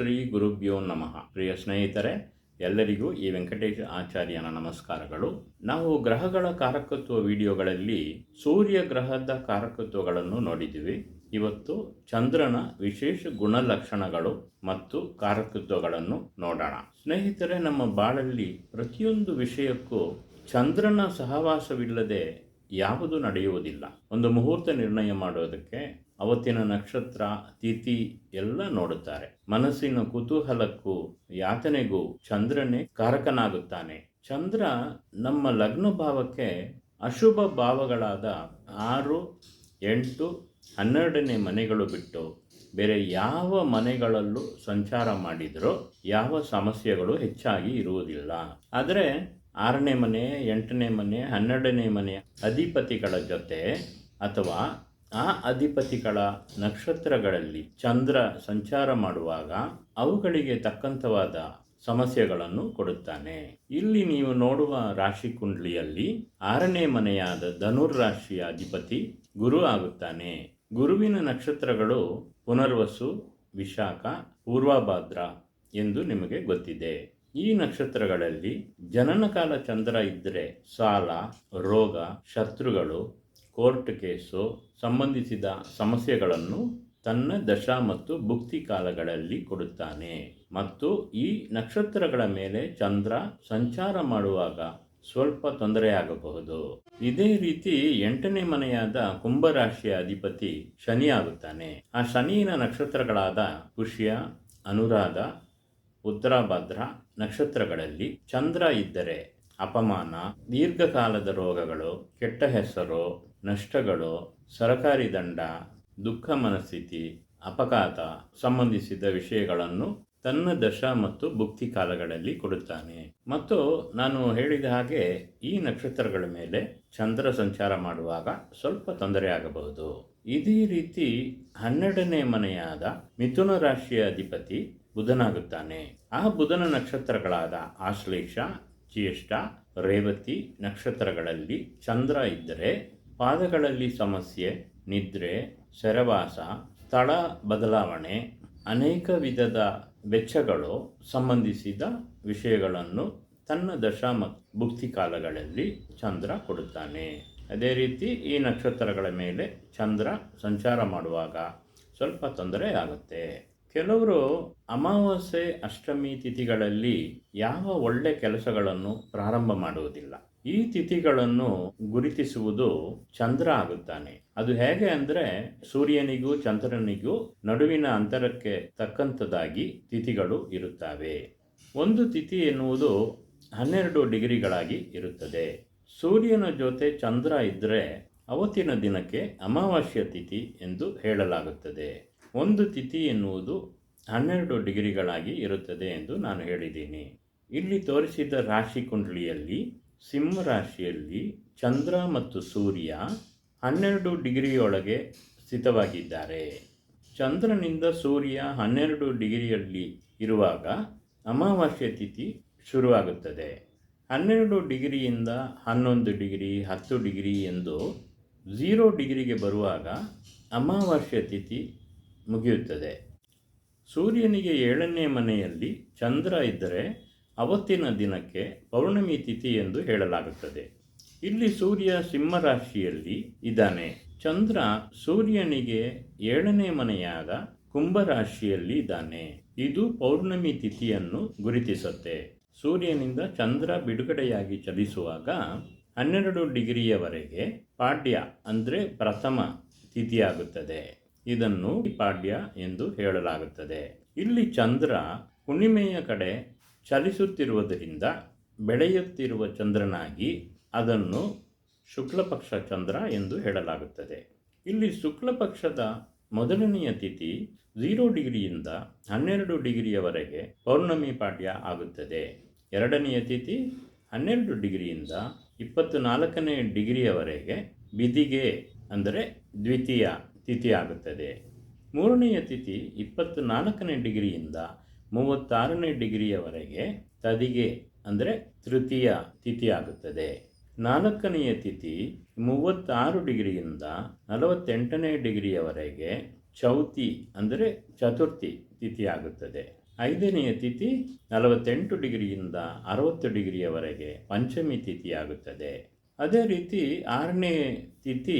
ಶ್ರೀ ಗುರುಭ್ಯೋ ನಮಃ. ಪ್ರಿಯ ಸ್ನೇಹಿತರೆ, ಎಲ್ಲರಿಗೂ ಈ ವೆಂಕಟೇಶ ಆಚಾರ್ಯನ ನಮಸ್ಕಾರಗಳು. ನಾವು ಗ್ರಹಗಳ ಕಾರಕತ್ವ ವಿಡಿಯೋಗಳಲ್ಲಿ ಸೂರ್ಯ ಗ್ರಹದ ಕಾರಕತ್ವಗಳನ್ನು ನೋಡಿದ್ದೀವಿ. ಇವತ್ತು ಚಂದ್ರನ ವಿಶೇಷ ಗುಣಲಕ್ಷಣಗಳು ಮತ್ತು ಕಾರಕತ್ವಗಳನ್ನು ನೋಡೋಣ. ಸ್ನೇಹಿತರೆ, ನಮ್ಮ ಬಾಳಲ್ಲಿ ಪ್ರತಿಯೊಂದು ವಿಷಯಕ್ಕೂ ಚಂದ್ರನ ಸಹವಾಸವಿಲ್ಲದೆ ಯಾವುದು ನಡೆಯುವುದಿಲ್ಲ. ಒಂದು ಮುಹೂರ್ತ ನಿರ್ಣಯ ಮಾಡೋದಕ್ಕೆ ಅವತ್ತಿನ ನಕ್ಷತ್ರ, ತಿಥಿ ಎಲ್ಲ ನೋಡುತ್ತಾರೆ. ಮನಸ್ಸಿನ ಕುತೂಹಲಕ್ಕೂ, ಯಾತನೆಗೂ ಚಂದ್ರನೇ ಕಾರಕನಾಗುತ್ತಾನೆ. ಚಂದ್ರ ನಮ್ಮ ಲಗ್ನ ಭಾವಕ್ಕೆ ಅಶುಭ ಭಾವಗಳಾದ ಆರು, ಎಂಟು, ಹನ್ನೆರಡನೇ ಮನೆಗಳು ಬಿಟ್ಟು ಬೇರೆ ಯಾವ ಮನೆಗಳಲ್ಲೂ ಸಂಚಾರ ಮಾಡಿದರೂ ಯಾವ ಸಮಸ್ಯೆಗಳು ಹೆಚ್ಚಾಗಿ ಇರುವುದಿಲ್ಲ. ಆದರೆ ಆರನೇ ಮನೆ, ಎಂಟನೇ ಮನೆ, ಹನ್ನೆರಡನೇ ಮನೆ ಅಧಿಪತಿಗಳ ಜೊತೆ ಅಥವಾ ಆ ಅಧಿಪತಿಗಳ ನಕ್ಷತ್ರಗಳಲ್ಲಿ ಚಂದ್ರ ಸಂಚಾರ ಮಾಡುವಾಗ ಅವುಗಳಿಗೆ ತಕ್ಕಂಥವಾದ ಸಮಸ್ಯೆಗಳನ್ನು ಕೊಡುತ್ತಾನೆ. ಇಲ್ಲಿ ನೀವು ನೋಡುವ ರಾಶಿ ಕುಂಡ್ಲಿಯಲ್ಲಿ ಆರನೇ ಮನೆಯಾದ ಧನುರ್ ರಾಶಿಯ ಅಧಿಪತಿ ಗುರು ಆಗುತ್ತಾನೆ. ಗುರುವಿನ ನಕ್ಷತ್ರಗಳು ಪುನರ್ವಸು, ವಿಶಾಖ, ಪೂರ್ವಭಾದ್ರ ಎಂದು ನಿಮಗೆ ಗೊತ್ತಿದೆ. ಈ ನಕ್ಷತ್ರಗಳಲ್ಲಿ ಜನನಕಾಲ ಚಂದ್ರ ಇದ್ದರೆ ಸಾಲ, ರೋಗ, ಶತ್ರುಗಳು ಕೋರ್ಟ್ ಕೇಸು ಸಂಬಂಧಿಸಿದ ಸಮಸ್ಯೆಗಳನ್ನು ತನ್ನ ದಶಾ ಮತ್ತು ಭುಕ್ತಿ ಕಾಲಗಳಲ್ಲಿ ಕೊಡುತ್ತಾನೆ. ಮತ್ತು ಈ ನಕ್ಷತ್ರಗಳ ಮೇಲೆ ಚಂದ್ರ ಸಂಚಾರ ಮಾಡುವಾಗ ಸ್ವಲ್ಪ ತೊಂದರೆಯಾಗಬಹುದು. ಇದೇ ರೀತಿ ಎಂಟನೇ ಮನೆಯಾದ ಕುಂಭರಾಶಿಯ ಅಧಿಪತಿ ಶನಿ ಆಗುತ್ತಾನೆ. ಆ ಶನಿಯಿನ ನಕ್ಷತ್ರಗಳಾದ ಪುಷ್ಯ ಅನುರಾಧ ಉತ್ತರಾಭದ್ರ ನಕ್ಷತ್ರಗಳಲ್ಲಿ ಚಂದ್ರ ಇದ್ದರೆ ಅಪಮಾನ, ದೀರ್ಘಕಾಲದ ರೋಗಗಳು, ಕೆಟ್ಟ ಹೆಸರು ನಷ್ಟಗಳು, ಸರಕಾರಿ ದಂಡ, ದುಃಖ ಮನಸ್ಥಿತಿ, ಅಪಘಾತ ಸಂಬಂಧಿಸಿದ ವಿಷಯಗಳನ್ನು ತನ್ನ ದಶ ಮತ್ತು ಭುಕ್ತಿ ಕಾಲಗಳಲ್ಲಿ ಕೊಡುತ್ತಾನೆ. ಮತ್ತು ನಾನು ಹೇಳಿದ ಹಾಗೆ ಈ ನಕ್ಷತ್ರಗಳ ಮೇಲೆ ಚಂದ್ರ ಸಂಚಾರ ಮಾಡುವಾಗ ಸ್ವಲ್ಪ ತೊಂದರೆಯಾಗಬಹುದು ಇದೇ ರೀತಿ ಹನ್ನೆರಡನೇ ಮನೆಯಾದ ಮಿಥುನ ರಾಶಿಯ ಅಧಿಪತಿ ಬುಧನಾಗುತ್ತಾನೆ. ಆ ಬುಧನ ನಕ್ಷತ್ರಗಳಾದ ಆಶ್ಲೇಷ, ಜ್ಯೇಷ್ಠ, ರೇವತಿ ನಕ್ಷತ್ರಗಳಲ್ಲಿ ಚಂದ್ರ ಇದ್ದರೆ ಪಾದಗಳಲ್ಲಿ ಸಮಸ್ಯೆ, ನಿದ್ರೆ ಸೆರವಾಸ ಸ್ಥಳ ಬದಲಾವಣೆ, ಅನೇಕ ವಿಧದ ವೆಚ್ಚಗಳು ಸಂಬಂಧಿಸಿದ ವಿಷಯಗಳನ್ನು ತನ್ನ ದಶ ಮತ್ತು ಭುಕ್ತಿ ಕಾಲಗಳಲ್ಲಿ ಚಂದ್ರ ಕೊಡುತ್ತಾನೆ. ಅದೇ ರೀತಿ ಈ ನಕ್ಷತ್ರಗಳ ಮೇಲೆ ಚಂದ್ರ ಸಂಚಾರ ಮಾಡುವಾಗ ಸ್ವಲ್ಪ ತೊಂದರೆ ಆಗುತ್ತೆ. ಕೆಲವರು ಅಮಾವಾಸ್ಯೆ, ಅಷ್ಟಮಿ ತಿಥಿಗಳಲ್ಲಿ ಯಾವ ಒಳ್ಳೆ ಕೆಲಸಗಳನ್ನು ಪ್ರಾರಂಭ ಮಾಡುವುದಿಲ್ಲ. ಈ ತಿಥಿಗಳನ್ನು ಗುರುತಿಸುವುದು ಚಂದ್ರ ಆಗುತ್ತಾನೆ. ಅದು ಹೇಗೆ ಅಂದರೆ ಸೂರ್ಯನಿಗೂ ಚಂದ್ರನಿಗೂ ನಡುವಿನ ಅಂತರಕ್ಕೆ ತಕ್ಕಂಥದ್ದಾಗಿ ತಿಥಿಗಳು ಇರುತ್ತವೆ. ಒಂದು ತಿಥಿ ಎನ್ನುವುದು ಹನ್ನೆರಡು ಡಿಗ್ರಿಗಳಾಗಿ ಇರುತ್ತದೆ. ಸೂರ್ಯನ ಜೊತೆ ಚಂದ್ರ ಇದ್ದರೆ ಅವತ್ತಿನ ದಿನಕ್ಕೆ ಅಮಾವಾಸ್ಯ ತಿಥಿ ಎಂದು ಹೇಳಲಾಗುತ್ತದೆ. ಒಂದು ತಿಥಿ ಎನ್ನುವುದು ಹನ್ನೆರಡು ಡಿಗ್ರಿಗಳಾಗಿ ಇರುತ್ತದೆ ಎಂದು ನಾನು ಹೇಳಿದ್ದೀನಿ. ಇಲ್ಲಿ ತೋರಿಸಿದ ರಾಶಿ ಕುಂಡಲಿಯಲ್ಲಿ ಸಿಂಹ ರಾಶಿಯಲ್ಲಿ ಚಂದ್ರ ಮತ್ತು ಸೂರ್ಯ ಹನ್ನೆರಡು ಡಿಗ್ರಿಯೊಳಗೆ ಸ್ಥಿತವಾಗಿದ್ದಾರೆ. ಚಂದ್ರನಿಂದ ಸೂರ್ಯ ಹನ್ನೆರಡು ಡಿಗ್ರಿಯಲ್ಲಿ ಇರುವಾಗ ಅಮಾವಾಸ್ಯ ತಿಥಿ ಶುರುವಾಗುತ್ತದೆ. ಹನ್ನೆರಡು ಡಿಗ್ರಿಯಿಂದ ಹನ್ನೊಂದು ಡಿಗ್ರಿ, ಹತ್ತು ಡಿಗ್ರಿ ಎಂದು ಝೀರೋ ಡಿಗ್ರಿಗೆ ಬರುವಾಗ ಅಮಾವಾಸ್ಯ ತಿಥಿ ಮುಗಿಯುತ್ತದೆ. ಸೂರ್ಯನಿಗೆ ಏಳನೇ ಮನೆಯಲ್ಲಿ ಚಂದ್ರ ಇದ್ದರೆ ಅವತ್ತಿನ ದಿನಕ್ಕೆ ಪೌರ್ಣಮಿ ತಿಥಿ ಎಂದು ಹೇಳಲಾಗುತ್ತದೆ. ಇಲ್ಲಿ ಸೂರ್ಯ ಸಿಂಹರಾಶಿಯಲ್ಲಿ ಇದ್ದಾನೆ. ಚಂದ್ರ ಸೂರ್ಯನಿಗೆ ಏಳನೇ ಮನೆಯಾದ ಕುಂಭರಾಶಿಯಲ್ಲಿ ಇದ್ದಾನೆ. ಇದು ಪೌರ್ಣಮಿ ತಿಥಿಯನ್ನು ಗುರುತಿಸುತ್ತೆ. ಸೂರ್ಯನಿಂದ ಚಂದ್ರ ಬಿಡುಗಡೆಯಾಗಿ ಚಲಿಸುವಾಗ ಹನ್ನೆರಡು ಡಿಗ್ರಿಯವರೆಗೆ ಪಾಡ್ಯ ಅಂದರೆ ಪ್ರಥಮ ತಿಥಿಯಾಗುತ್ತದೆ. ಇದನ್ನು ಪಾಡ್ಯ ಎಂದು ಹೇಳಲಾಗುತ್ತದೆ. ಇಲ್ಲಿ ಚಂದ್ರ ಹುಣ್ಣಿಮೆಯ ಕಡೆ ಚಲಿಸುತ್ತಿರುವುದರಿಂದ ಬೆಳೆಯುತ್ತಿರುವ ಚಂದ್ರನಾಗಿ ಅದನ್ನು ಶುಕ್ಲಪಕ್ಷ ಚಂದ್ರ ಎಂದು ಹೇಳಲಾಗುತ್ತದೆ. ಇಲ್ಲಿ ಶುಕ್ಲಪಕ್ಷದ ಮೊದಲನೆಯ ತಿಥಿ ಝೀರೋ ಡಿಗ್ರಿಯಿಂದ ಹನ್ನೆರಡು ಡಿಗ್ರಿಯವರೆಗೆ ಪೌರ್ಣಮಿ ಪಾಡ್ಯ ಆಗುತ್ತದೆ. ಎರಡನೆಯ ತಿಥಿ ಹನ್ನೆರಡು ಡಿಗ್ರಿಯಿಂದ ಇಪ್ಪತ್ತು ನಾಲ್ಕನೇ ಡಿಗ್ರಿಯವರೆಗೆ ಬಿದಿಗೆ, ಅಂದರೆ ದ್ವಿತೀಯ ತಿಥಿ ಆಗುತ್ತದೆ. ಮೂರನೆಯ ತಿಥಿ ಇಪ್ಪತ್ತು ನಾಲ್ಕನೇ ಡಿಗ್ರಿಯಿಂದ ಮೂವತ್ತಾರನೇ ಡಿಗ್ರಿಯವರೆಗೆ ತದಿಗೆ, ಅಂದರೆ ತೃತೀಯ ತಿಥಿ ಆಗುತ್ತದೆ ನಾಲ್ಕನೆಯ ತಿಥಿ ಮೂವತ್ತಾರು ಡಿಗ್ರಿಯಿಂದ ನಲವತ್ತೆಂಟನೇ ಡಿಗ್ರಿಯವರೆಗೆ ಚೌತಿ, ಅಂದರೆ ಚತುರ್ಥಿ ತಿಥಿ ಆಗುತ್ತದೆ ಐದನೆಯ ತಿಥಿ ನಲವತ್ತೆಂಟು ಡಿಗ್ರಿಯಿಂದ ಅರವತ್ತು ಡಿಗ್ರಿಯವರೆಗೆ ಪಂಚಮಿ ತಿಥಿಯಾಗುತ್ತದೆ. ಅದೇ ರೀತಿ ಆರನೇ ತಿಥಿ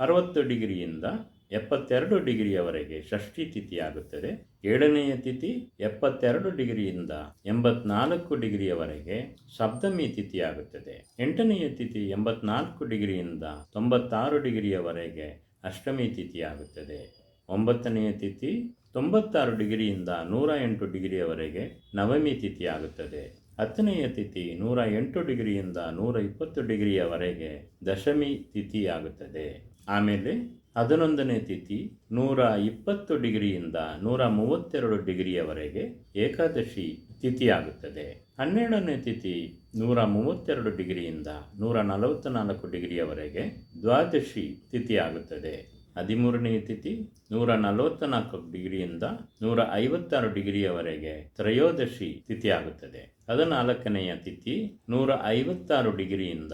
ಅರವತ್ತು ಡಿಗ್ರಿಯಿಂದ ಎಪ್ಪತ್ತೆರಡು ಡಿಗ್ರಿಯವರೆಗೆ ಷಷ್ಠಿ ತಿಥಿಯಾಗುತ್ತದೆ. ಏಳನೆಯ ತಿಥಿ ಎಪ್ಪತ್ತೆರಡು ಡಿಗ್ರಿಯಿಂದ ಎಂಬತ್ನಾಲ್ಕು ಡಿಗ್ರಿಯವರೆಗೆ ಸಪ್ತಮಿ ತಿಥಿಯಾಗುತ್ತದೆ. ಎಂಟನೆಯ ತಿಥಿ ಎಂಬತ್ನಾಲ್ಕು ಡಿಗ್ರಿಯಿಂದ ತೊಂಬತ್ತಾರು ಡಿಗ್ರಿಯವರೆಗೆ ಅಷ್ಟಮಿ ತಿಥಿಯಾಗುತ್ತದೆ. ಒಂಬತ್ತನೆಯ ತಿಥಿ ತೊಂಬತ್ತಾರು ಡಿಗ್ರಿಯಿಂದ ನೂರ ಎಂಟು ಡಿಗ್ರಿಯವರೆಗೆ ನವಮಿ ತಿಥಿಯಾಗುತ್ತದೆ. ಹತ್ತನೆಯ ತಿಥಿ ನೂರ ಎಂಟು ಡಿಗ್ರಿಯಿಂದ ನೂರ ಇಪ್ಪತ್ತು ಡಿಗ್ರಿಯವರೆಗೆ ದಶಮಿ ತಿಥಿಯಾಗುತ್ತದೆ. ಆಮೇಲೆ ಹನ್ನೊಂದನೇ ತಿಥಿ ನೂರ ಇಪ್ಪತ್ತು ಡಿಗ್ರಿಯಿಂದ ನೂರ ಮೂವತ್ತೆರಡು ಡಿಗ್ರಿಯವರೆಗೆ ಏಕಾದಶಿ ತಿಥಿಯಾಗುತ್ತದೆ. ಹನ್ನೆರಡನೇ ತಿಥಿ ನೂರ ಮೂವತ್ತೆರಡು ಡಿಗ್ರಿಯಿಂದ ನೂರ ನಲವತ್ತ್ನಾಲ್ಕು ಡಿಗ್ರಿಯವರೆಗೆ ದ್ವಾದಶಿ ತಿಥಿಯಾಗುತ್ತದೆ. ಹದಿಮೂರನೇ ತಿಥಿ ನೂರ ನಲವತ್ತ್ನಾಲ್ಕು ಡಿಗ್ರಿಯಿಂದ ನೂರ ಐವತ್ತಾರು ಡಿಗ್ರಿಯವರೆಗೆ ತ್ರಯೋದಶಿ ತಿಥಿಯಾಗುತ್ತದೆ. ಹದಿನಾಲ್ಕನೆಯ ತಿಥಿ ನೂರ ಐವತ್ತಾರು ಡಿಗ್ರಿಯಿಂದ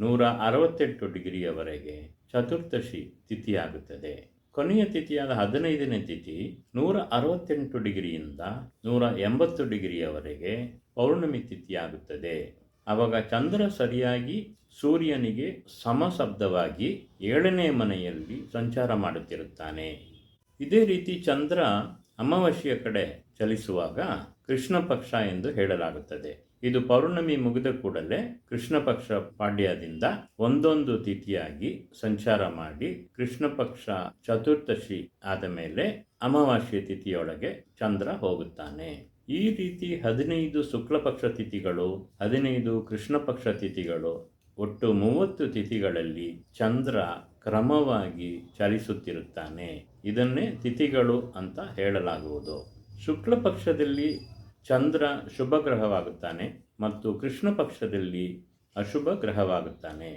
ನೂರ ಅರವತ್ತೆಂಟು ಡಿಗ್ರಿಯವರೆಗೆ ಚತುರ್ದಶಿ ತಿಥಿಯಾಗುತ್ತದೆ. ಕೊನೆಯ ತಿಥಿಯಾದ ಹದಿನೈದನೇ ತಿಥಿ ನೂರ ಅರವತ್ತೆಂಟು ಡಿಗ್ರಿಯಿಂದ ನೂರ ಎಂಬತ್ತು ಡಿಗ್ರಿಯವರೆಗೆ ಪೌರ್ಣಮಿ ತಿಥಿಯಾಗುತ್ತದೆ. ಆವಾಗ ಚಂದ್ರ ಸರಿಯಾಗಿ ಸೂರ್ಯನಿಗೆ ಸಮಶಬ್ದವಾಗಿ ಏಳನೇ ಮನೆಯಲ್ಲಿ ಸಂಚಾರ ಮಾಡುತ್ತಿರುತ್ತಾನೆ. ಇದೇ ರೀತಿ ಚಂದ್ರ ಅಮಾವಾಸ್ಯೆಯ ಕಡೆ ಚಲಿಸುವಾಗ ಕೃಷ್ಣ ಪಕ್ಷ ಎಂದು ಹೇಳಲಾಗುತ್ತದೆ. ಇದು ಪೌರ್ಣಮಿ ಮುಗಿದ ಕೂಡಲೇ ಕೃಷ್ಣ ಪಕ್ಷ ಪಾಡ್ಯದಿಂದ ಒಂದೊಂದು ತಿಥಿಯಾಗಿ ಸಂಚಾರ ಮಾಡಿ ಕೃಷ್ಣ ಪಕ್ಷ ಚತುರ್ದಶಿ ಆದ ಮೇಲೆ ಅಮಾವಾಸ್ಯೆ ತಿಥಿಯೊಳಗೆ ಚಂದ್ರ ಹೋಗುತ್ತಾನೆ. ಈ ರೀತಿ ಹದಿನೈದು ಶುಕ್ಲ ಪಕ್ಷ ತಿಥಿಗಳು, ಹದಿನೈದು ಕೃಷ್ಣ ಪಕ್ಷ ತಿಥಿಗಳು, ಒಟ್ಟು ಮೂವತ್ತು ತಿಥಿಗಳಲ್ಲಿ ಚಂದ್ರ ಕ್ರಮವಾಗಿ ಚಲಿಸುತ್ತಿರುತ್ತಾನೆ. ಇದನ್ನೇ ತಿಥಿಗಳು ಅಂತ ಹೇಳಲಾಗುವುದು. ಶುಕ್ಲ ಪಕ್ಷದಲ್ಲಿ ಚಂದ್ರ ಶುಭ ಗ್ರಹವಾಗುತ್ತಾನೆ ಮತ್ತು ಕೃಷ್ಣ ಪಕ್ಷದಲ್ಲಿ ಅಶುಭ ಗ್ರಹವಾಗುತ್ತಾನೆ.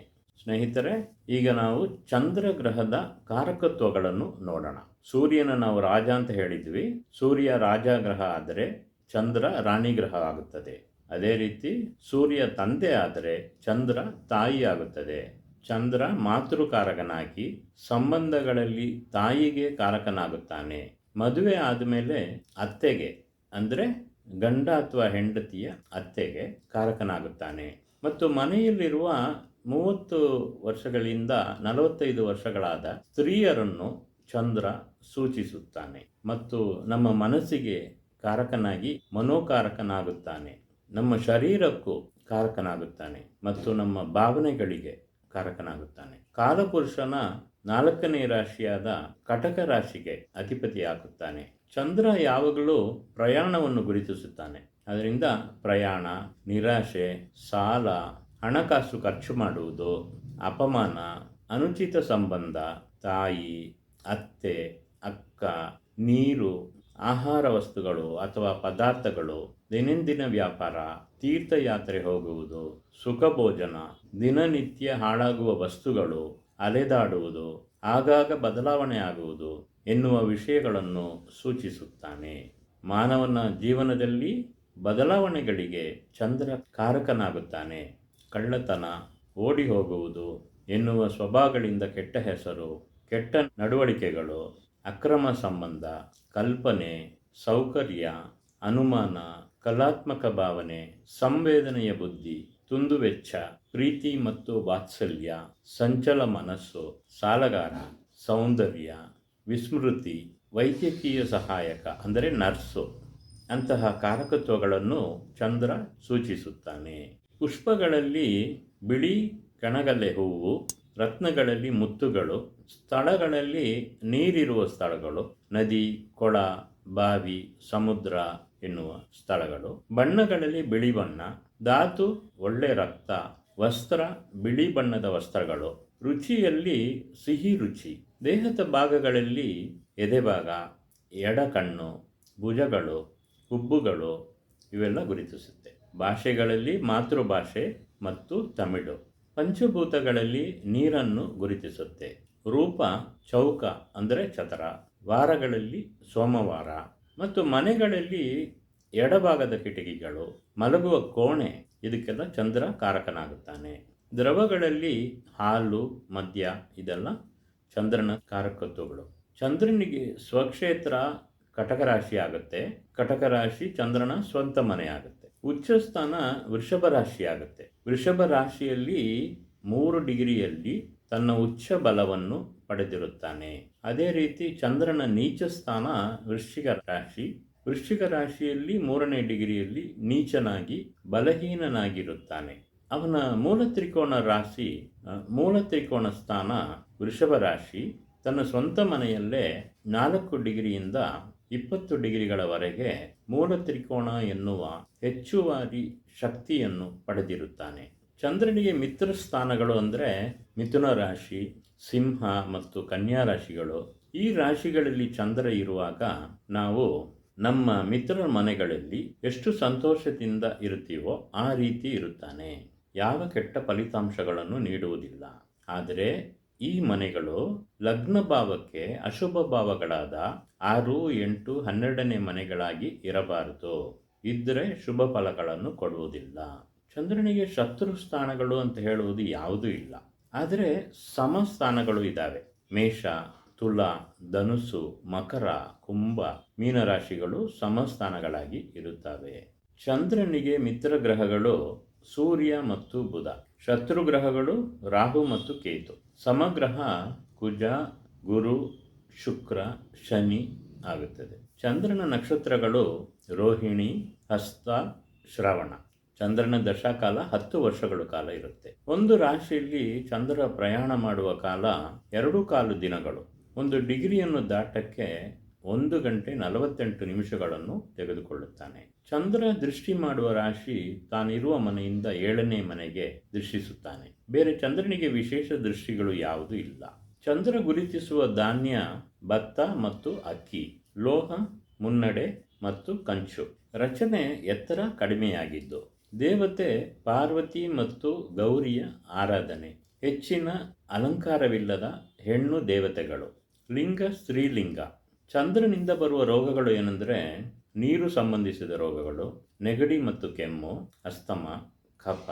ಸ್ನೇಹಿತರೆ, ಈಗ ನಾವು ಚಂದ್ರ ಗ್ರಹದ ಕಾರಕತ್ವಗಳನ್ನು ನೋಡೋಣ. ಸೂರ್ಯನ ನಾವು ರಾಜ ಅಂತ ಹೇಳಿದ್ವಿ. ಸೂರ್ಯ ರಾಜ ಗ್ರಹ ಆದರೆ ಚಂದ್ರ ರಾಣಿ ಗ್ರಹ ಆಗುತ್ತದೆ. ಅದೇ ರೀತಿ ಸೂರ್ಯ ತಂದೆ ಆದರೆ ಚಂದ್ರ ತಾಯಿ ಆಗುತ್ತದೆ. ಚಂದ್ರ ಮಾತೃಕಾರಕನಾಗಿ ಸಂಬಂಧಗಳಲ್ಲಿ ತಾಯಿಗೆ ಕಾರಕನಾಗುತ್ತಾನೆ. ಮದುವೆ ಆದಮೇಲೆ ಅತ್ತೆಗೆ, ಅಂದರೆ ಗಂಡ ಅಥವಾ ಹೆಂಡತಿಯ ಅತ್ತೆಗೆ ಕಾರಕನಾಗುತ್ತಾನೆ. ಮತ್ತು ಮನೆಯಲ್ಲಿರುವ ಮೂವತ್ತು ವರ್ಷಗಳಿಂದ ನಲವತ್ತೈದು ವರ್ಷಗಳಾದ ಸ್ತ್ರೀಯರನ್ನು ಚಂದ್ರ ಸೂಚಿಸುತ್ತಾನೆ. ಮತ್ತು ನಮ್ಮ ಮನಸ್ಸಿಗೆ ಕಾರಕನಾಗಿ ಮನೋಕಾರಕನಾಗುತ್ತಾನೆ. ನಮ್ಮ ಶರೀರಕ್ಕೂ ಕಾರಕನಾಗುತ್ತಾನೆ. ಮತ್ತು ನಮ್ಮ ಭಾವನೆಗಳಿಗೆ ಕಾರಕನಾಗುತ್ತಾನೆ. ಕಾಲಪುರುಷನ ನಾಲ್ಕನೇ ರಾಶಿಯಾದ ಕಟಕ ರಾಶಿಗೆ ಅಧಿಪತಿಯಾಗುತ್ತಾನೆ ಚಂದ್ರ ಯಾವಾಗಲೂ ಪ್ರಯಾಣವನ್ನು ಗುರುತಿಸುತ್ತಾನೆ. ಅದರಿಂದ ಪ್ರಯಾಣ, ನಿರಾಶೆ, ಸಾಲ, ಹಣಕಾಸು ಖರ್ಚು ಮಾಡುವುದು, ಅಪಮಾನ, ಅನುಚಿತ ಸಂಬಂಧ, ತಾಯಿ, ಅತ್ತೆ, ಅಕ್ಕ, ನೀರು, ಆಹಾರ ವಸ್ತುಗಳು ಅಥವಾ ಪದಾರ್ಥಗಳು ದೈನಂದಿನ ವ್ಯಾಪಾರ, ತೀರ್ಥಯಾತ್ರೆ ಹೋಗುವುದು, ಸುಖ ಭೋಜನ, ದಿನನಿತ್ಯ ಹಾಳಾಗುವ ವಸ್ತುಗಳು, ಅಲೆದಾಡುವುದು, ಆಗಾಗ ಬದಲಾವಣೆ ಆಗುವುದು ಎನ್ನುವ ವಿಷಯಗಳನ್ನು ಸೂಚಿಸುತ್ತಾನೆ. ಮಾನವನ ಜೀವನದಲ್ಲಿ ಬದಲಾವಣೆಗಳಿಗೆ ಚಂದ್ರ ಕಾರಕನಾಗುತ್ತಾನೆ. ಕಳ್ಳತನ, ಓಡಿ ಹೋಗುವುದು ಎನ್ನುವ ಸ್ವಭಾವಗಳಿಂದ ಕೆಟ್ಟ ಹೆಸರು, ಕೆಟ್ಟ ನಡವಳಿಕೆಗಳು, ಅಕ್ರಮ ಸಂಬಂಧ, ಕಲ್ಪನೆ, ಸೌಕರ್ಯ, ಅನುಮಾನ ಕಲಾತ್ಮಕ ಭಾವನೆ, ಸಂವೇದನೆಯ ಬುದ್ಧಿ ತುಂದುವೆಚ್ಚ ಪ್ರೀತಿ ಮತ್ತು ವಾತ್ಸಲ್ಯ, ಸಂಚಲ ಮನಸ್ಸು, ಸಾಲಗಾರ, ಸೌಂದರ್ಯ, ವಿಸ್ಮೃತಿ, ವೈದ್ಯಕೀಯ ಸಹಾಯಕ, ಅಂದರೆ ನರ್ಸು ಅಂತಹ ಕಾರಕತ್ವಗಳನ್ನು ಚಂದ್ರ ಸೂಚಿಸುತ್ತಾನೆ. ಪುಷ್ಪಗಳಲ್ಲಿ ಬಿಳಿ ಕಣಗಲೆ ಹೂವು, ರತ್ನಗಳಲ್ಲಿ ಮುತ್ತುಗಳು, ಸ್ಥಳಗಳಲ್ಲಿ ನೀರಿರುವ ಸ್ಥಳಗಳು, ನದಿ, ಕೊಳ, ಬಾವಿ, ಸಮುದ್ರ ಎನ್ನುವ ಸ್ಥಳಗಳು. ಬಣ್ಣಗಳಲ್ಲಿ ಬಿಳಿ ಬಣ್ಣ, ಧಾತು ಒಳ್ಳೆ ರಕ್ತ, ವಸ್ತ್ರ ಬಿಳಿ ಬಣ್ಣದ ವಸ್ತ್ರಗಳು. ರುಚಿಯಲ್ಲಿ ಸಿಹಿ ರುಚಿ. ದೇಹದ ಭಾಗಗಳಲ್ಲಿ ಎದೆಭಾಗ ಎಡಕಣ್ಣು ಭುಜಗಳು ಹುಬ್ಬುಗಳು ಇವೆಲ್ಲ ಗುರುತಿಸುತ್ತೆ. ಭಾಷೆಗಳಲ್ಲಿ ಮಾತೃಭಾಷೆ ಮತ್ತು ತಮಿಳು. ಪಂಚಭೂತಗಳಲ್ಲಿ ನೀರನ್ನು ಗುರುತಿಸುತ್ತೆ. ರೂಪ, ಚೌಕ ಅಂದರೆ ಚತರ ವಾರಗಳಲ್ಲಿ ಸೋಮವಾರ. ಮತ್ತು ಮನೆಗಳಲ್ಲಿ ಎಡಭಾಗದ ಕಿಟಕಿಗಳು, ಮಲಗುವ ಕೋಣೆ, ಇದಕ್ಕೆಲ್ಲ ಚಂದ್ರ ಕಾರಕನಾಗುತ್ತಾನೆ. ದ್ರವಗಳಲ್ಲಿ ಹಾಲು, ಮದ್ಯ, ಇದೆಲ್ಲ ಚಂದ್ರನ ಕಾರಕತ್ವಗಳು. ಚಂದ್ರನಿಗೆ ಸ್ವಕ್ಷೇತ್ರ ಕಟಕ ರಾಶಿ ಆಗುತ್ತೆ. ಕಟಕ ರಾಶಿ ಚಂದ್ರನ ಸ್ವಂತ ಮನೆ ಆಗುತ್ತೆ. ಉಚ್ಚ ಸ್ಥಾನ ವೃಷಭ ರಾಶಿ ಆಗುತ್ತೆ. ವೃಷಭ ರಾಶಿಯಲ್ಲಿ ಮೂರು ಡಿಗ್ರಿಯಲ್ಲಿ ತನ್ನ ಉಚ್ಚ ಬಲವನ್ನು ಪಡೆದಿರುತ್ತಾನೆ. ಅದೇ ರೀತಿ ಚಂದ್ರನ ನೀಚ ಸ್ಥಾನ ವೃಶ್ಚಿಕ ರಾಶಿ. ವೃಶ್ಚಿಕ ರಾಶಿಯಲ್ಲಿ ಮೂರನೇ ಡಿಗ್ರಿಯಲ್ಲಿ ನೀಚನಾಗಿ ಬಲಹೀನನಾಗಿರುತ್ತಾನೆ. ಅವನ ಮೂಲ ತ್ರಿಕೋಣ ರಾಶಿ ಮೂಲ ತ್ರಿಕೋಣ ಸ್ಥಾನ ವೃಷಭ ರಾಶಿ. ತನ್ನ ಸ್ವಂತ ಮನೆಯಲ್ಲೇ ನಾಲ್ಕು ಡಿಗ್ರಿಯಿಂದ ಇಪ್ಪತ್ತು ಡಿಗ್ರಿಗಳವರೆಗೆ ಮೂಲ ತ್ರಿಕೋಣ ಎನ್ನುವ ಹೆಚ್ಚುವರಿ ಶಕ್ತಿಯನ್ನು ಪಡೆದಿರುತ್ತಾನೆ. ಚಂದ್ರನಿಗೆ ಮಿತ್ರ ಸ್ಥಾನಗಳು ಅಂದರೆ ಮಿಥುನ ರಾಶಿ ಸಿಂಹ ಮತ್ತು ಕನ್ಯಾ ರಾಶಿಗಳು. ಈ ರಾಶಿಗಳಲ್ಲಿ ಚಂದ್ರ ಇರುವಾಗ ನಾವು ನಮ್ಮ ಮಿತ್ರರ ಮನೆಗಳಲ್ಲಿ ಎಷ್ಟು ಸಂತೋಷದಿಂದ ಇರುತ್ತೀವೋ ಆ ರೀತಿ ಇರುತ್ತಾನೆ. ಯಾವ ಕೆಟ್ಟ ಫಲಿತಾಂಶಗಳನ್ನು ನೀಡುವುದಿಲ್ಲ. ಆದರೆ ಈ ಮನೆಗಳು ಲಗ್ನ ಭಾವಕ್ಕೆ ಅಶುಭ ಭಾವಗಳಾದ ಆರು, ಎಂಟು, ಹನ್ನೆರಡನೇ ಮನೆಗಳಾಗಿ ಇರಬಾರದು. ಇದ್ದರೆ ಶುಭ ಫಲಗಳನ್ನು ಕೊಡುವುದಿಲ್ಲ. ಚಂದ್ರನಿಗೆ ಶತ್ರು ಸ್ಥಾನಗಳು ಅಂತ ಹೇಳುವುದು ಯಾವುದೂ ಇಲ್ಲ. ಆದರೆ ಸಮಸ್ಥಾನಗಳು ಇದ್ದಾವೆ ಮೇಷ, ತುಲಾ, ಧನುಸು, ಮಕರ, ಕುಂಭ, ಮೀನರಾಶಿಗಳು ಸಮಸ್ಥಾನಗಳಾಗಿ ಇರುತ್ತವೆ. ಚಂದ್ರನಿಗೆ ಮಿತ್ರ ಗ್ರಹಗಳು ಸೂರ್ಯ ಮತ್ತು ಬುಧ. ಶತ್ರು ಗ್ರಹಗಳು ರಾಹು ಮತ್ತು ಕೇತು. ಸಮಗ್ರಹ ಕುಜ, ಗುರು, ಶುಕ್ರ, ಶನಿ ಆಗುತ್ತದೆ. ಚಂದ್ರನ ನಕ್ಷತ್ರಗಳು ರೋಹಿಣಿ, ಹಸ್ತ, ಶ್ರವಣ. ಚಂದ್ರನ ದಶಾಕಾಲ ಹತ್ತು ವರ್ಷಗಳ ಕಾಲ ಇರುತ್ತೆ. ಒಂದು ರಾಶಿಯಲ್ಲಿ ಚಂದ್ರ ಪ್ರಯಾಣ ಮಾಡುವ ಕಾಲ ಎರಡು ಕಾಲು ದಿನಗಳು. ಒಂದು ಡಿಗ್ರಿಯನ್ನು ದಾಟಕ್ಕೆ ಒಂದು ಗಂಟೆ ನಲವತ್ತೆಂಟು ನಿಮಿಷಗಳನ್ನು ತೆಗೆದುಕೊಳ್ಳುತ್ತಾನೆ. ಚಂದ್ರ ದೃಷ್ಟಿ ಮಾಡುವ ರಾಶಿ ತಾನಿರುವ ಮನೆಯಿಂದ ಏಳನೇ ಮನೆಗೆ ದೃಷ್ಟಿಸುತ್ತಾನೆ. ಬೇರೆ ಚಂದ್ರನಿಗೆ ವಿಶೇಷ ದೃಷ್ಟಿಗಳು ಯಾವುದೂ ಇಲ್ಲ. ಚಂದ್ರ ಗುರುತಿಸುವ ಧಾನ್ಯ ಭತ್ತ ಮತ್ತು ಅಕ್ಕಿ, ಲೋಹ, ಮುನ್ನಡೆ ಮತ್ತು ಕಂಚು. ರಚನೆ ಎತ್ತರ ಕಡಿಮೆಯಾಗಿದ್ದು ದೇವತೆ ಪಾರ್ವತಿ ಮತ್ತು ಗೌರಿಯ ಆರಾಧನೆ. ಹೆಚ್ಚಿನ ಅಲಂಕಾರವಿಲ್ಲದ ಹೆಣ್ಣು ದೇವತೆಗಳು. ಲಿಂಗ, ಸ್ತ್ರೀಲಿಂಗ. ಚಂದ್ರನಿಂದ ಬರುವ ರೋಗಗಳು ಏನೆಂದರೆ, ನೀರು ಸಂಬಂಧಿಸಿದ ರೋಗಗಳು, ನೆಗಡಿ ಮತ್ತು ಕೆಮ್ಮು, ಅಸ್ತಮ, ಕಫ,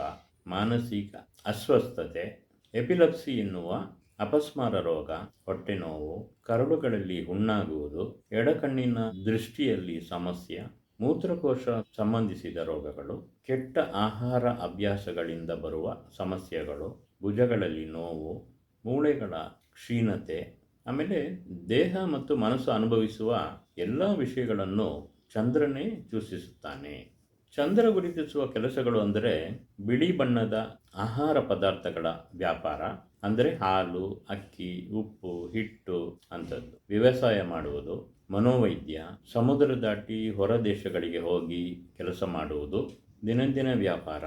ಮಾನಸಿಕ ಅಸ್ವಸ್ಥತೆ, ಎಪಿಲಪ್ಸಿ ಎನ್ನುವ ಅಪಸ್ಮಾರ ರೋಗ, ಹೊಟ್ಟೆ ನೋವು ಕರಳುಗಳಲ್ಲಿ ಹುಣ್ಣಾಗುವುದು, ಎಡಕಣ್ಣಿನ ದೃಷ್ಟಿಯಲ್ಲಿ ಸಮಸ್ಯೆ ಮೂತ್ರಕೋಶ ಸಂಬಂಧಿಸಿದ ರೋಗಗಳು, ಕೆಟ್ಟ ಆಹಾರ ಅಭ್ಯಾಸಗಳಿಂದ ಬರುವ ಸಮಸ್ಯೆಗಳು, ಭುಜಗಳಲ್ಲಿ ನೋವು, ಮೂಳೆಗಳ ಕ್ಷೀಣತೆ, ಆಮೇಲೆ ದೇಹ ಮತ್ತು ಮನಸ್ಸು ಅನುಭವಿಸುವ ಎಲ್ಲ ವಿಷಯಗಳನ್ನು ಚಂದ್ರನೇ ಸೂಚಿಸುತ್ತಾನೆ. ಚಂದ್ರ ಗುರುತಿಸುವ ಕೆಲಸಗಳು ಅಂದರೆ ಬಿಳಿ ಬಣ್ಣದ ಆಹಾರ ಪದಾರ್ಥಗಳ ವ್ಯಾಪಾರ, ಅಂದರೆ ಹಾಲು, ಅಕ್ಕಿ, ಉಪ್ಪು, ಹಿಟ್ಟು ಅಂಥದ್ದು. ವ್ಯವಸಾಯ ಮಾಡುವುದು ಮನೋವೈದ್ಯ ಸಮುದ್ರ ದಾಟಿ ಹೊರ ದೇಶಗಳಿಗೆ ಹೋಗಿ ಕೆಲಸ ಮಾಡುವುದು, ದಿನಂದಿನ ವ್ಯಾಪಾರ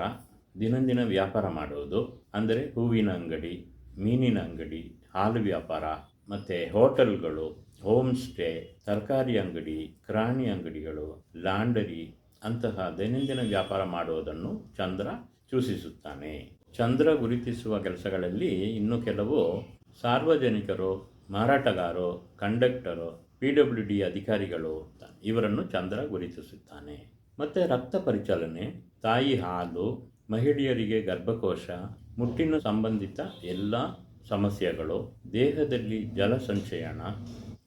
ದಿನಂದಿನ ವ್ಯಾಪಾರ ಮಾಡುವುದು, ಅಂದರೆ ಹೂವಿನ ಅಂಗಡಿ, ಮೀನಿನ ಅಂಗಡಿ, ಹಾಲು ವ್ಯಾಪಾರ, ಮತ್ತು ಹೋಟೆಲ್ಗಳು ಹೋಮ್ ಸ್ಟೇ ತರಕಾರಿ ಅಂಗಡಿ ಕಿರಾಣಿ ಅಂಗಡಿಗಳು, ಲಾಂಡರಿ ಅಂತಹ ದೈನಂದಿನ ವ್ಯಾಪಾರ ಮಾಡುವುದನ್ನು ಚಂದ್ರ ಸೂಚಿಸುತ್ತಾನೆ. ಚಂದ್ರ ಗುರುತಿಸುವ ಕೆಲಸಗಳಲ್ಲಿ ಇನ್ನು ಕೆಲವು ಸಾರ್ವಜನಿಕರು, ಮಾರಾಟಗಾರರು, ಕಂಡಕ್ಟರು ಪಿ ಡಬ್ಲ್ಯೂ ಡಿ ಅಧಿಕಾರಿಗಳು ಇವರನ್ನು ಚಂದ್ರ ಗುರುತಿಸುತ್ತಾನೆ. ಮತ್ತು ರಕ್ತ ಪರಿಚಲನೆ, ತಾಯಿ ಹಾಲು, ಮಹಿಳೆಯರಿಗೆ ಗರ್ಭಕೋಶ, ಮುಟ್ಟಿನ ಸಂಬಂಧಿತ ಎಲ್ಲ ಸಮಸ್ಯೆಗಳು, ದೇಹದಲ್ಲಿ ಜಲ ಸಂಚಯನ,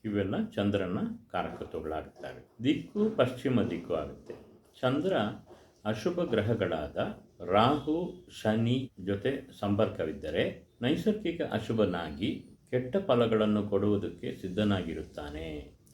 ಇವೆಲ್ಲ ಚಂದ್ರನ ಕಾರಕತ್ವಗಳಾಗುತ್ತವೆ. ದಿಕ್ಕು ಪಶ್ಚಿಮ ದಿಕ್ಕು ಆಗುತ್ತೆ. ಚಂದ್ರ ಅಶುಭ ಗ್ರಹಗಳಾದ ರಾಹು, ಶನಿ ಜೊತೆ ಸಂಪರ್ಕವಿದ್ದರೆ ನೈಸರ್ಗಿಕ ಅಶುಭನಾಗಿ ಕೆಟ್ಟ ಫಲಗಳನ್ನು ಕೊಡುವುದಕ್ಕೆ ಸಿದ್ಧನಾಗಿರುತ್ತಾನೆ.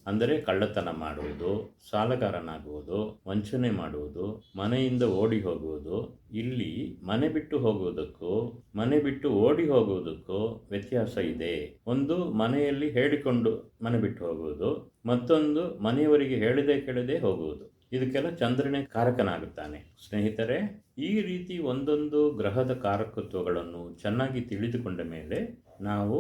ಅಂದರೆ ಕಳ್ಳತನ ಮಾಡುವುದು, ಸಾಲಗಾರನಾಗುವುದು, ವಂಚನೆ ಮಾಡುವುದು, ಮನೆಯಿಂದ ಓಡಿ ಹೋಗುವುದು, ಇಲ್ಲಿ ಮನೆ ಬಿಟ್ಟು ಹೋಗುವುದಕ್ಕೂ, ಮನೆ ಬಿಟ್ಟು ಓಡಿ ಹೋಗುವುದಕ್ಕೂ ವ್ಯತ್ಯಾಸ ಇದೆ. ಒಂದು ಮನೆಯಲ್ಲಿ ಹೇಳಿಕೊಂಡು ಮನೆ ಬಿಟ್ಟು ಹೋಗುವುದು, ಮತ್ತೊಂದು ಮನೆಯವರಿಗೆ ಹೇಳದೆ ಕೇಳದೆ ಹೋಗುವುದು. ಇದಕ್ಕೆಲ್ಲ ಚಂದ್ರನೇ ಕಾರಕನಾಗುತ್ತಾನೆ. ಸ್ನೇಹಿತರೆ, ಈ ರೀತಿ ಒಂದೊಂದು ಗ್ರಹದ ಕಾರಕತ್ವಗಳನ್ನು ಚೆನ್ನಾಗಿ ತಿಳಿದುಕೊಂಡ ಮೇಲೆ ನಾವು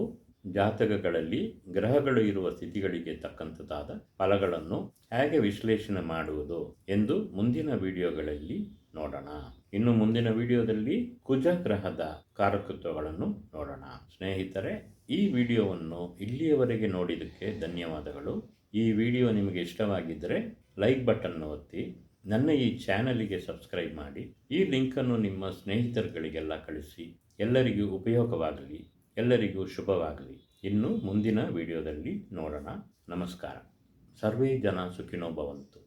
ಜಾತಕಗಳಲ್ಲಿ ಗ್ರಹಗಳು ಇರುವ ಸ್ಥಿತಿಗಳಿಗೆ ತಕ್ಕಂಥದ್ದಾದ ಫಲಗಳನ್ನು ಹೇಗೆ ವಿಶ್ಲೇಷಣೆ ಮಾಡುವುದು ಎಂದು ಮುಂದಿನ ವಿಡಿಯೋಗಳಲ್ಲಿ ನೋಡೋಣ. ಇನ್ನು ಮುಂದಿನ ವಿಡಿಯೋದಲ್ಲಿ ಕುಜ ಗ್ರಹದ ಕಾರಕತ್ವಗಳನ್ನು ನೋಡೋಣ. ಸ್ನೇಹಿತರೆ, ಈ ವಿಡಿಯೋವನ್ನು ಇಲ್ಲಿಯವರೆಗೆ ನೋಡಿದ್ದಕ್ಕೆ ಧನ್ಯವಾದಗಳು. ಈ ವಿಡಿಯೋ ನಿಮಗೆ ಇಷ್ಟವಾಗಿದ್ದರೆ ಲೈಕ್ ಬಟನ್ ಒತ್ತಿ, ನನ್ನ ಈ ಚಾನಲಿಗೆ ಸಬ್ಸ್ಕ್ರೈಬ್ ಮಾಡಿ. ಈ ಲಿಂಕನ್ನು ನಿಮ್ಮ ಸ್ನೇಹಿತರುಗಳಿಗೆಲ್ಲ ಕಳಿಸಿ, ಎಲ್ಲರಿಗೂ ಉಪಯೋಗವಾಗಲಿ. ಎಲ್ಲರಿಗೂ ಶುಭವಾಗಲಿ. ಇನ್ನು ಮುಂದಿನ ವಿಡಿಯೋದಲ್ಲಿ ನೋಡೋಣ. ನಮಸ್ಕಾರ. ಸರ್ವೇ ಜನ ಸುಖಿನೋ ಭವಂತು.